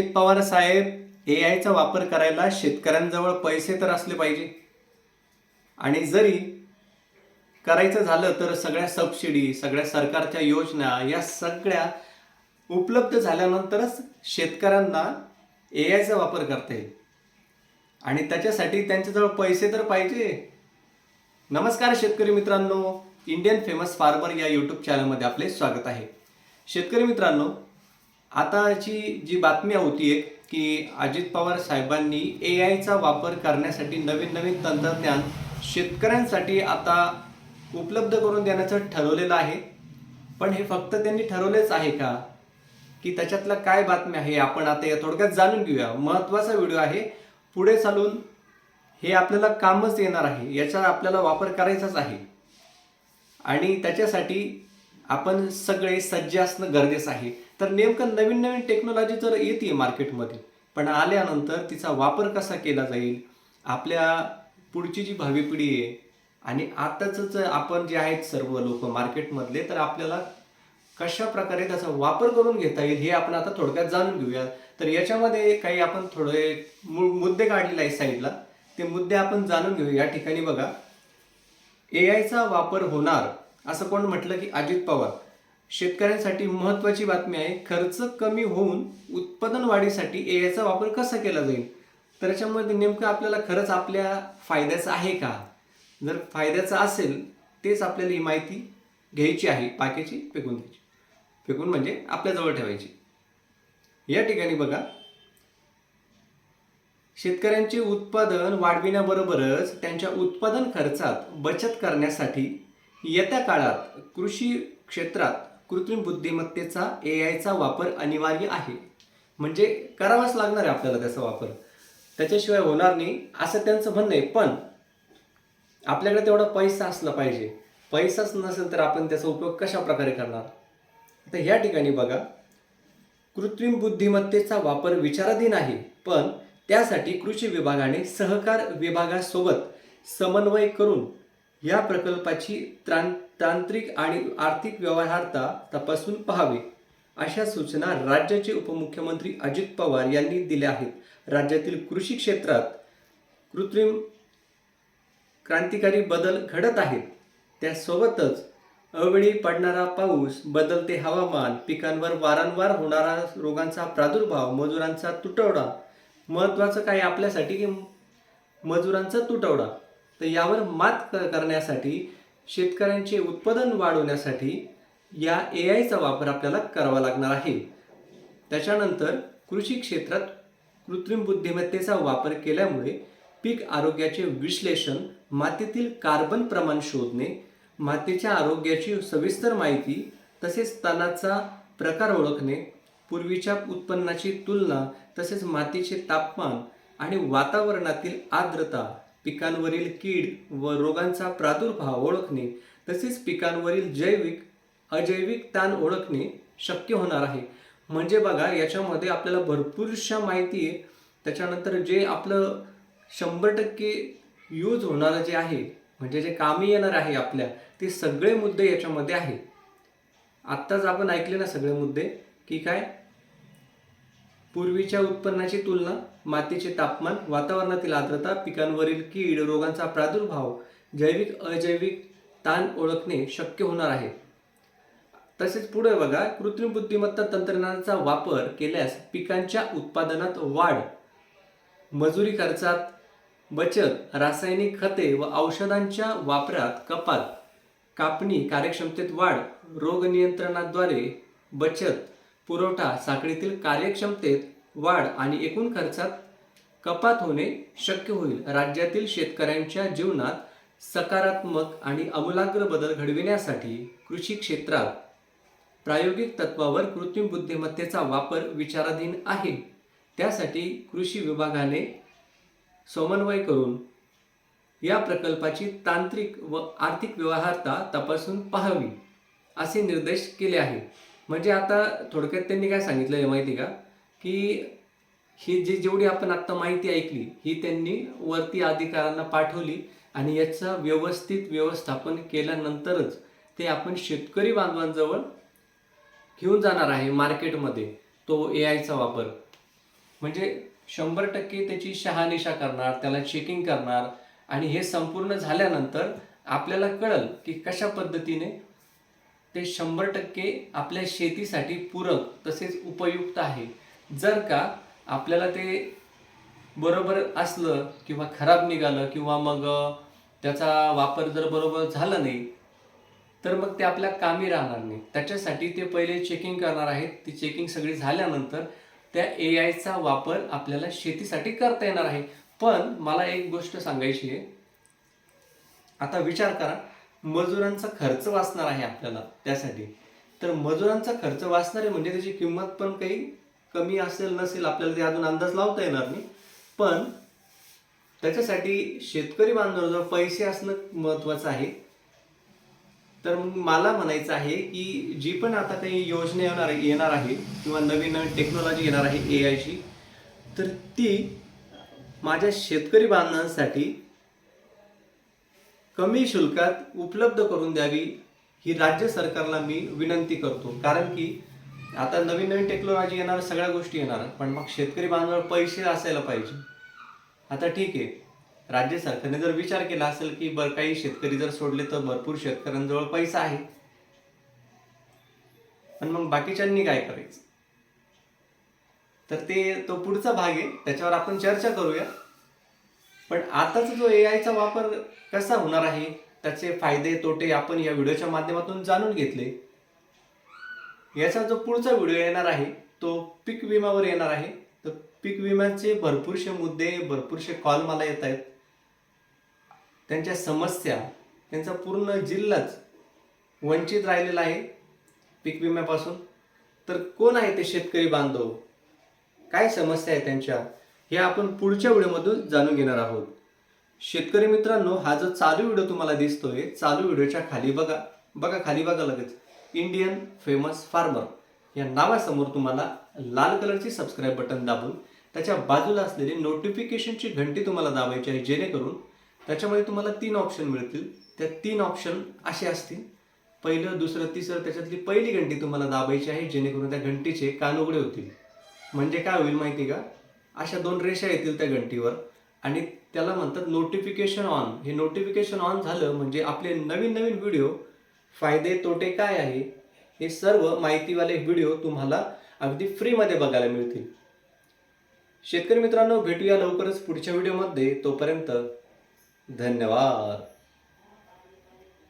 अजित पवार साहेब ए आयचा वापर करायला शेतकऱ्यांजवळ पैसे तर असले पाहिजे. आणि जरी करायचं झालं तर सगळ्या सबसिडी सगळ्या सरकारच्या योजना या सगळ्या उपलब्ध झाल्यानंतरच शेतकऱ्यांना ए आयचा वापर करता येईल. आणि त्याच्यासाठी त्यांच्याजवळ पैसे तर पाहिजे. नमस्कार शेतकरी मित्रांनो. इंडियन फेमस फार्मर या यूट्यूब चॅनलमध्ये आपले स्वागत आहे. शेतकरी मित्रांनो आताची जी बातमी होती आहे की अजित पवार साहेबांनी ए आयचा वापर करण्यासाठी नवीन नवीन तंत्रज्ञान शेतकऱ्यांसाठी आता उपलब्ध करून देण्याचं ठरवलेलं आहे. पण हे फक्त त्यांनी ठरवलेच आहे का? की त्याच्यातलं काय बातमी आहे आपण आता या थोडक्यात जाणून घेऊया. महत्त्वाचा व्हिडिओ आहे. पुढे चालून हे आपल्याला कामच येणार आहे. याचा आपल्याला वापर करायचाच आहे. आणि त्याच्यासाठी आपण सगळे सज्ज असणं गरजेचं आहे. तर नेमकं नवीन नवीन टेक्नॉलॉजी जर येते मार्केटमध्ये पण आल्यानंतर तिचा वापर कसा केला जाईल? आपल्या पुढची जी भावी पिढी आहे आणि आताच आपण जे आहेत सर्व लोक मार्केटमधले तर आपल्याला कशा प्रकारे त्याचा वापर करून घेता येईल हे आपण आता थोडक्यात जाणून घेऊया. तर याच्यामध्ये काही आपण थोडे मुद्दे काढलेले आहे साईडला. ते मुद्दे आपण जाणून घेऊ या ठिकाणी बघा. ए आयचा वापर होणार असं कोण म्हटलं की अजित पवार. शेतकऱ्यांसाठी महत्वाची बातमी आहे खर्च कमी होऊन उत्पादन वाढीसाठी ए आयचा वापर कसा केला जाईल? तर याच्यामध्ये नेमकं आपल्याला खरंच आपल्या फायद्याचं आहे का? जर फायद्याचं असेल तेच आपल्याला ही माहिती घ्यायची आहे पाक्याची फेकून द्यायची. फेकून म्हणजे आपल्याजवळ ठेवायची. या ठिकाणी बघा. शेतकऱ्यांचे उत्पादन वाढविण्याबरोबरच त्यांच्या उत्पादन खर्चात बचत करण्यासाठी येत्या काळात कृषी क्षेत्रात कृत्रिम बुद्धिमत्तेचा ए आयचा वापर अनिवार्य आहे. म्हणजे करावाच लागणार आहे आपल्याला त्याचा वापर. त्याच्याशिवाय होणार नाही असं त्यांचं म्हणणं आहे. पण आपल्याकडे तेवढा पैसा असला पाहिजे. पैसाच नसेल तर आपण त्याचा उपयोग कशा प्रकारे करणार? आता ह्या ठिकाणी बघा कृत्रिम बुद्धिमत्तेचा वापर विचाराधीन आहे. पण त्यासाठी कृषी विभागाने सहकार विभागासोबत समन्वय करून या प्रकल्पाची त्रां तांत्रिक आणि आर्थिक व्यवहारता तपासून पहावी अशा सूचना राज्याचे उपमुख्यमंत्री अजित पवार यांनी दिल्या आहेत. राज्यातील कृषी क्षेत्रात कृत्रिम क्रांतिकारी बदल घडत आहेत. त्यासोबतच अवेळी पडणारा पाऊस बदलते हवामान पिकांवर वारंवार होणारा रोगांचा प्रादुर्भाव मजुरांचा तुटवडा महत्त्वाचं काय आपल्यासाठी की मजुरांचा तुटवडा? तर यावर मात क- करण्यासाठी शेतकऱ्यांचे उत्पादन वाढवण्यासाठी या ए आयचा वापर आपल्याला करावा लागणार आहे. त्याच्यानंतर कृषी क्षेत्रात कृत्रिम बुद्धिमत्तेचा वापर केल्यामुळे पीक आरोग्याचे विश्लेषण मातीतील कार्बन प्रमाण शोधणे मातीच्या आरोग्याची सविस्तर माहिती तसेच तणाचा प्रकार ओळखणे पूर्वीच्या उत्पन्नाची तुलना तसेच मातीचे तापमान आणि वातावरणातील आर्द्रता पिकांवरील कीड व रोगांचा प्रादुर्भाव ओळखणे तसेच पिकांवरील जैविक अजैविक ताण ओळखणे शक्य होणार आहे. म्हणजे बघा याच्यामध्ये आपल्याला भरपूरशा माहिती आहे. त्याच्यानंतर जे आपलं शंभर टक्के यूज होणारं जे आहे म्हणजे जे कामी येणार आहे आपल्या ते सगळे मुद्दे याच्यामध्ये आहे. आत्ताच आपण ऐकले ना सगळे मुद्दे की काय? पूर्वीच्या उत्पन्नाची तुलना मातीचे तापमान वातावरणातील आर्द्रता पिकांवरील कीड रोगांचा प्रादुर्भाव जैविक अजैविक ताण ओळखणे शक्य होणार आहे. तसेच पुढे बघा कृत्रिम बुद्धिमत्ता तंत्रज्ञानाचा वापर केल्यास पिकांच्या उत्पादनात वाढ मजुरी खर्चात बचत रासायनिक खते व औषधांच्या वापरात कपात कापणी कार्यक्षमतेत वाढ रोग नियंत्रणाद्वारे बचत पुरवठा साखळीतील कार्यक्षमतेत वाढ आणि एकूण खर्चात कपात होणे शक्य होईल. राज्यातील शेतकऱ्यांच्या जीवनात सकारात्मक आणि आमूलाग्र बदल घडविण्यासाठी कृषी क्षेत्रात प्रायोगिक तत्वावर कृत्रिम बुद्धिमत्तेचा वापर विचाराधीन आहे. त्यासाठी कृषी विभागाने समन्वय करून या प्रकल्पाची तांत्रिक व आर्थिक व्यवहारता तपासून पाहावी असे निर्देश केले आहे म्हणजे आता थोडक्यात त्यांनी काय सांगितलं आहे माहिती का? की ही जी जेवढी आपण आत्ता माहिती ऐकली ही त्यांनी वरती अधिकाऱ्यांना पाठवली आणि याचं व्यवस्थित व्यवस्थापन केल्यानंतरच ते आपण शेतकरी बांधवांजवळ घेऊन जाणार आहे मार्केटमध्ये तो ए आयचा वापर. म्हणजे शंभर टक्के त्याची शहानिशा करणार त्याला चेकिंग करणार आणि हे संपूर्ण झाल्यानंतर आपल्याला कळल की कशा पद्धतीने ते शंभर टक्के आपल्या शेतीसाठी पूरक तसेच उपयुक्त आहे. जर का आपल्याला ते बरोबर असलं किंवा खराब निघालं किंवा मग त्याचा वापर जर बरोबर झाला नाही तर मग ते आपल्या कामी राहणार नाही. त्याच्यासाठी ते पहिले चेकिंग करणार आहेत. ती चेकिंग सगळी झाल्यानंतर त्या ए आयचा वापर आपल्याला शेतीसाठी करता येणार आहे. पण मला एक गोष्ट सांगायची आहे. आता विचार करा. मजुरांचा खर्च वाचणार आहे आपल्याला त्यासाठी. तर मजुरांचा खर्च वाचणार आहे म्हणजे त्याची किंमत पण काही कमी असेल नसेल आपल्याला ते अजून अंदाज लावता येणार नाही. पण त्याच्यासाठी शेतकरी बांधवांजवळ पैसे असणं महत्वाचं आहे तर मग मला म्हणायचं आहे की जी पण आता काही योजना येणार येणार आहे किंवा नवीन नवीन टेक्नॉलॉजी येणार आहे ए आयची तर ती माझ्या शेतकरी बांधवांसाठी कमी शुल्कात उपलब्ध करून द्यावी ही राज्य सरकारला मी विनंती करतो. कारण की आता नवीन नवीन टेक्नॉलॉजी येणार सगळ्या गोष्टी येणार. पण मग शेतकरी बांधवावर पैसे असायला पाहिजे. आता ठीक आहे. राज्य सरकारने जर विचार केला असेल की बरं काही शेतकरी जर सोडले तर भरपूर शेतकऱ्यांजवळ पैसा आहे. पण मग बाकीच्यांनी काय करायचं? तर ते तो पुढचा भाग आहे. त्याच्यावर आपण चर्चा करूया. पण आताचा जो ए आयचा वापर कसा होणार आहे? त्याचे फायदे तोटे आपण या व्हिडिओच्या माध्यमातून जाणून घेतले. याचा जो पुढचा व्हिडिओ येणार आहे तो पीक विम्यावर येणार आहे. तर पीक विम्याचे भरपूरसे मुद्दे भरपूरसे कॉल मला येत आहेत. त्यांच्या समस्या त्यांचा पूर्ण जिल्हाच वंचित राहिलेला आहे पीक विम्यापासून. तर कोण आहे ते शेतकरी बांधव? काय समस्या आहे त्यांच्या? हे आपण पुढच्या व्हिडिओमधून जाणून घेणार आहोत. शेतकरी मित्रांनो हा जो चालू व्हिडिओ तुम्हाला दिसतोय चालू व्हिडिओच्या खाली बघा. बघा खाली बघा लगेच. इंडियन फेमस फार्मर या नावासमोर तुम्हाला लाल कलरची सबस्क्राईब बटन दाबून त्याच्या बाजूला असलेली नोटिफिकेशनची घंटी तुम्हाला दाबायची आहे जेणेकरून त्याच्यामध्ये तुम्हाला तीन ऑप्शन मिळतील. त्या तीन ऑप्शन असे असतील. पहिलं दुसरं तिसरं त्याच्यातली पहिली घंटी तुम्हाला दाबायची आहे जेणेकरून त्या घंटीचे कान उघडे होतील. म्हणजे काय होईल माहिती का? अशा दोन रेषा येतील त्या घंटीवर. आणि त्याला म्हणतात नोटिफिकेशन ऑन हे नोटिफिकेशन ऑन झालं म्हणजे आपले नवीन नवीन व्हिडिओ फायदे तोटे काय आहे हे सर्व माहितीवाले व्हिडिओ तुम्हाला अगदी फ्रीमध्ये बघायला मिळतील. शेतकरी मित्रांनो भेटूया लवकरच पुढच्या व्हिडिओमध्ये तोपर्यंत धन्यवाद.